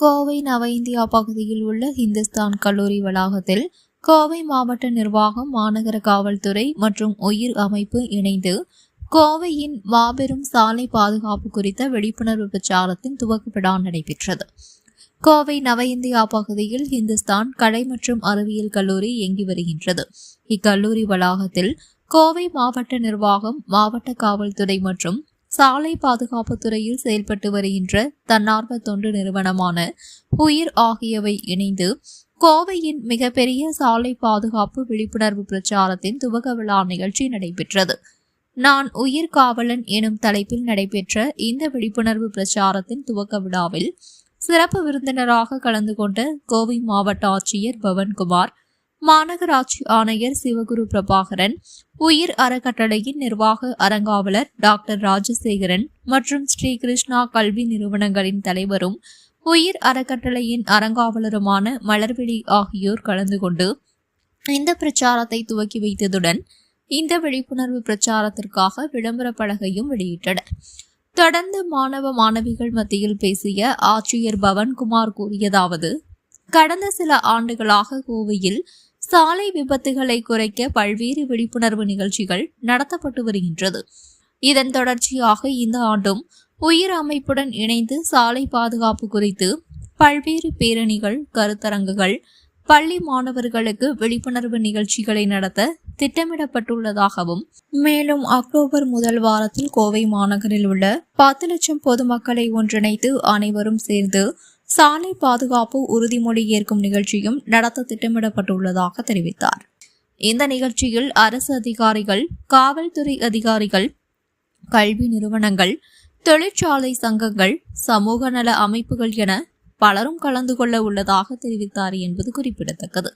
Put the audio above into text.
கோவை நவ இந்தியா பகுதியில் உள்ள இந்துஸ்தான் கல்லூரி வளாகத்தில் கோவை மாவட்ட நிர்வாகம் மாநகர காவல்துறை மற்றும் உயிர் அமைப்பு இணைந்து கோவையின் மாபெரும் சாலை பாதுகாப்பு குறித்த விழிப்புணர்வு பிரச்சாரத்தின் துவக்க விழா நடைபெற்றது. கோவை நவ இந்தியா பகுதியில் இந்துஸ்தான் கலை மற்றும் அறிவியல் கல்லூரி இயங்கி வருகின்றது. இக்கல்லூரி வளாகத்தில் கோவை மாவட்ட நிர்வாகம் மாவட்ட காவல்துறை மற்றும் சாலை பாதுகாப்பு துறையில் செயல்பட்டு வருகின்ற தன்னார்வ தொண்டு நிறுவனமான உயிர் ஆகியவை இணைந்து கோவையின் மிகப்பெரிய சாலை பாதுகாப்பு விழிப்புணர்வு பிரச்சாரத்தின் துவக்க விழா நிகழ்ச்சி நடைபெற்றது. நான் உயிர் காவலன் எனும் தலைப்பில் நடைபெற்ற இந்த விழிப்புணர்வு பிரச்சாரத்தின் துவக்க விழாவில் சிறப்பு விருந்தினராக கலந்து கொண்ட கோவை மாவட்ட ஆட்சியர் பவன்குமார் மாநகராட்சி ஆணையர் சிவகுரு பிரபாகரன் உயிர் அறக்கட்டளையின் நிர்வாக அறங்காவலர் டாக்டர் ராஜசேகரன் மற்றும் ஸ்ரீ கிருஷ்ணா கல்வி நிறுவனங்களின் தலைவரும் உயிர் அறக்கட்டளையின் அறங்காவலருமான மலர்விழி ஆகியோர் கலந்து கொண்டு இந்த பிரச்சாரத்தை துவக்கி வைத்ததுடன் இந்த விழிப்புணர்வு பிரச்சாரத்திற்காக விளம்பர பலகையும் வெளியிட்டனர். தொடர்ந்து மாணவ மாணவிகள் மத்தியில் பேசிய ஆட்சியர் பவன்குமார் கூறியதாவது கடந்த சில ஆண்டுகளாக கோவையில் சாலை விபத்துகளை குறைக்க பல்வேறு விழிப்புணர்வு நிகழ்ச்சிகள் நடத்தப்பட்டு வருகின்றது. இதன் தொடர்ச்சியாக இந்த ஆண்டும் உயிர் அமைப்புடன் இணைந்து சாலை பாதுகாப்பு குறித்து பல்வேறு பேரணிகள் கருத்தரங்குகள் பள்ளி மாணவர்களுக்கு விழிப்புணர்வு நிகழ்ச்சிகளை நடத்த திட்டமிடப்பட்டுள்ளதாகவும் மேலும் அக்டோபர் முதல் வாரத்தில் கோவை மாநகரில் உள்ள பத்து லட்சம் பொதுமக்களை ஒன்றிணைத்து அனைவரும் சேர்ந்து சாலை பாதுகாப்பு உறுதிமொழி ஏற்கும் நிகழ்ச்சியும் நடத்த திட்டமிடப்பட்டுள்ளதாக தெரிவித்தார். இந்த நிகழ்ச்சியில் அரசு அதிகாரிகள் காவல்துறை அதிகாரிகள் கல்வி நிறுவனங்கள் தொழிற்சாலை சங்கங்கள் சமூக நல அமைப்புகள் என பலரும் கலந்து கொள்ள உள்ளதாக தெரிவித்தார் என்பது குறிப்பிடத்தக்கது.